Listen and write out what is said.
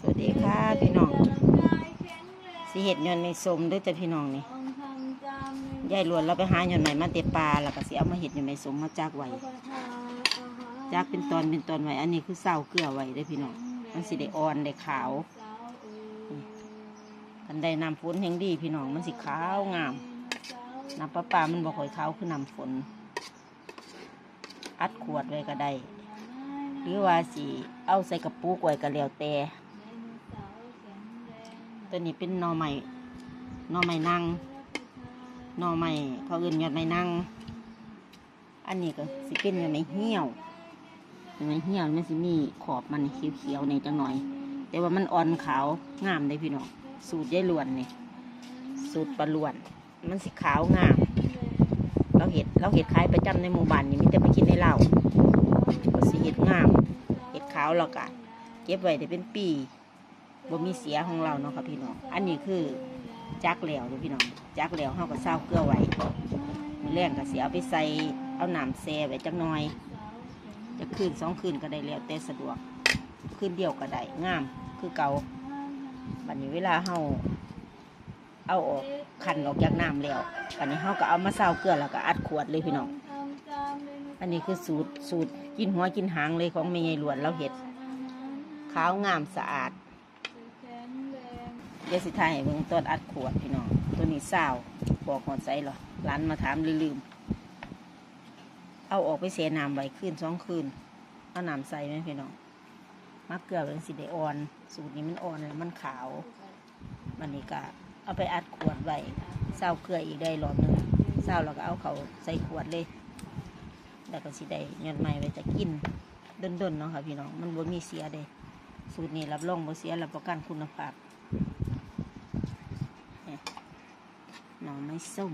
สวัสดีค่ะพี่น้องสิเห็ดยอนในสมด้วยแต่พี่น้องนี่ยายหลวนเราไปหายอนใหม่มาเตะปลาแล้วก็สิเอามาเห็ดยอนในสมมาจากไว้จากเป็นตอนเป็นตอนไว้ อันนี้คือเศร้าเกลือไว้เด้พี่น้องมันสิได้อ่อนได้ขาวกันได้น้ำฝนแห่งดีพี่น้องมันสิขาวงามน้ำประปลามันบ่ค่อยขาวคือน้ำฝน อัดขวดไว้ก็ได้หรือว่าสิเอาใส่กระปุกไว้ก็แล้วแต่ ตัวนี้เป็นหนอใหม่นอใหม่นั่งหนอใหม่เขาเอื่นยอดไม้นั่งอันนี้ก็สิเป็นยอดไม้เหี่ยวยอดไม้เหี่ยวมันสิมีขอบมันเขียวๆในจังหน่อย แต่ว่ามันอ่อนขาวงามเลยพี่น้องสูตรยายล้วนนี่สูตรปลาล้วน มันสิขาวงาม เราเห็ดเราเห็ดขายประจำในหมู่บ้านนี่มีแต่ไปกินในเหล้าก็สิเห็ดงาม เห็ดขาวเราก็เก็บไว้ได้เป็นปี บ่มีเสียของเราเนาะค่ะพี่น้อง อันนี้คือจักแล้วเด้อพี่น้อง จักแล้วเฮาก็เศร้าเกลือไว้มื้อแรงก็สิเอาไปใส่เอาน้ำแช่ไว้จักหน่อย จะคืนสองคืนก็ได้แล้วแต่สะดวก คืนเดียวก็ได้งามคือเก่าบัดนี้เวลาเฮาเอาออกขันออกจากน้ำแล้วบัดนี้เฮาก็เอามาเศร้าเกลือแล้วก็อัดขวดเลยพี่น้อง อันนี้คือสูตรสูตรกินหัวกินหางเลยของแม่ยายหลวนเราเห็ดขาวงามสะอาด เดี๋ยวสิทายให้เบิ่งต้นอัดขวดพี่น้องตัวนี้สาบอกหอดใส่หรอร้านมาถามลืม เอาออกไปเสียน้ำไว้คืนสองคืน เอาน้ำใส่ไหมพี่น้องมักเกลือเป็นสีแดงอ่อน สูตรนี้มันอ่อนแล้วมันขาวมันนี้ก็เอาไปอัดขวดไว้เศร้าเกลืออีกได้รอบหนึ่งเศร้าแล้วก็เอาเขาใส่ขวดเลย แล้วก็สิได้ยอดใหม่ไว้จะกินดนๆเนาะค่ะพี่น้อง มันบ่มีเสียเด้สูตรนี้รับรองบ่เสียรับประกันคุณภาพ Não, mas são.